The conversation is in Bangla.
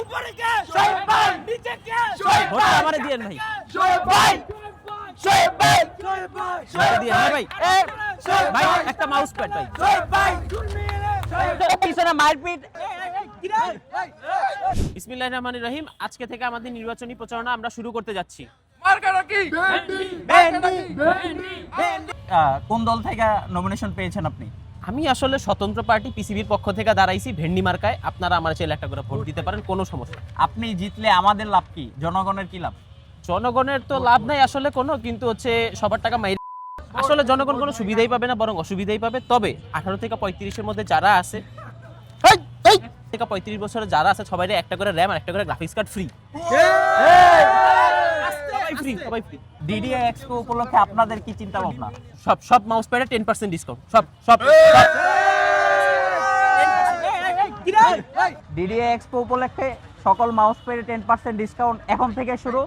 উপরে কে? শোয়েব ভাই নিচে কে? শোয়েব ভোটটা আমারে দিয়েন ভাই। শোয়েব ভাই। শোয়েব ভাই শোয়েব ভাই ভোটটা দিয়েন হ্যাঁ ভাই। এ, ভাই। একটা মাউস প্যাড ভাই। শোয়েব ভাই। পিছনে মারপিট। বিসমিল্লাহির রহমানির রহিম। আজকে থেকে আমাদের নির্বাচনী প্রচারণা আমরা শুরু করতে যাচ্ছি। কোন দল থেকে নমিনেশন পেয়েছেন আপনি? আমি আসলে স্বতন্ত্র পার্টি পিসিবির পক্ষ থেকে দাঁড়াইছি ভেন্ডি মার্কায়। আপনারা আমার চাইলে একটা করে ভোট দিতে পারেন কোনো সমস্যা আপনি জিতলে আমাদের লাভ কি? জনগণের কি লাভ? জনগণের তো লাভ নাই আসলে কোনো কিন্তু হচ্ছে সবার টাকা মাইর আসলে জনগণ কোনো সুবিধাই পাবে না বরং অসুবিধাই পাবে। তবে আঠারো থেকে পঁয়ত্রিশের মধ্যে যারা আছে থেকে পঁয়ত্রিশ বছরে যারা আছে সবাই একটা করে র্যাম আর একটা করে গ্রাফিক্স কার্ড ফ্রি। ফ্রি সবাই ফ্রি ডিডিএ এক্সপো উপলক্ষে আপনাদের কি চিন্তা ভাবনা সব সব মাউস প্যাডে টেন পার্সেন্ট ডিসকাউন্ট সব সব ডিডিএ এক্সপো উপলক্ষে সকল মাউস প্যাডে টেন পার্সেন্ট ডিসকাউন্ট এখন থেকে শুরু